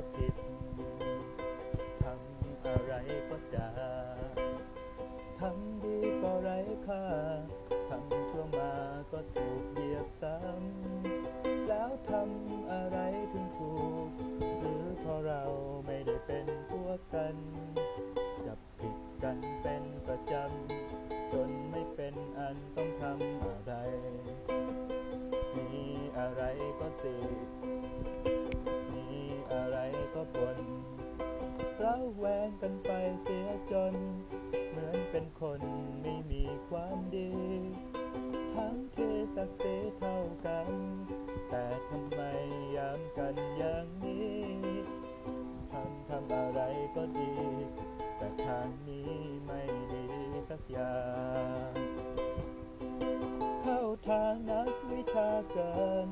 って แวงกันไปเสียจน เหมือนเป็นคนไม่มีความดี ทั้งที่ศักดิ์เท่ากัน แต่ทำไมยามกันอย่างนี้ทำทำอะไรก็ดี แต่ทางนี้ไม่ดีสักอย่างเข้าทางนักวิชาการ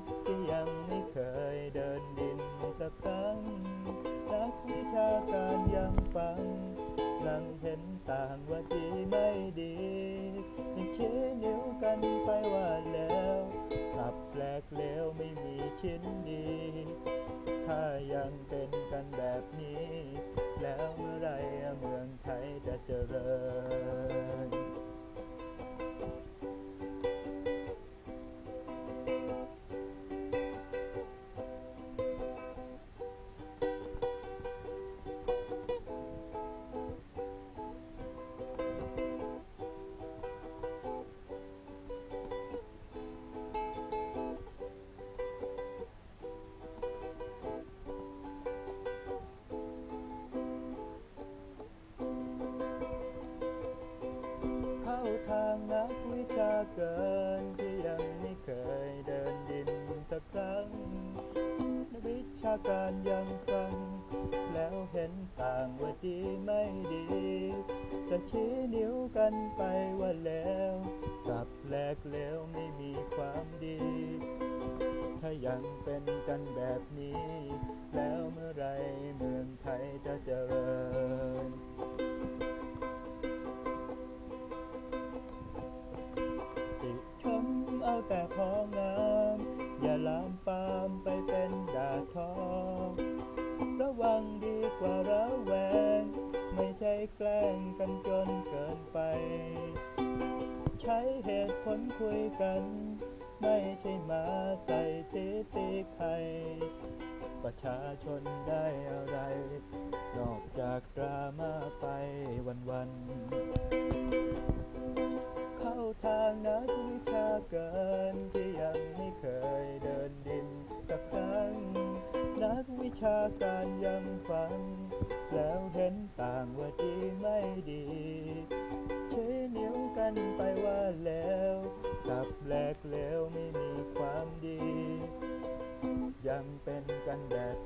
ต่างว่าดีไม่ดียังชี้นิ้วกันไปว่าแล้วกลับแปลกเลวไม่มีชิ้นางนักวิชาการที่ยังไม่เคยเดินดินสักครั้งนักวิชาการยังฟังแล้วเห็นต่างว่าดีไม่ดีจะชี้นิ้วกันไปว่าแล้วกลับแลกเลวไม่มีความดี ถ้ายังเป็นกันแบบนี้ แล้วเมื่อไรเมืองไทยจะเจริญ แต่พองามอย่าลามปามไปเป็นดาทอระวังดีกว่าระแวง ไม่ใช่แกล้งกันจนเกินไป ใช้เหตุผลคุยกัน ไม่ใช่มาใส่ตีตีใคร ประชาชนได้อะไร นอกจากดราม่าไปวันๆ การยังฟัง แล้วเห็นต่างว่าดีไม่ดีชี้นิ้วกันไปว่าแล้วกลับแหลกแล้วไม่มีความดี ยังเป็นกันแบบ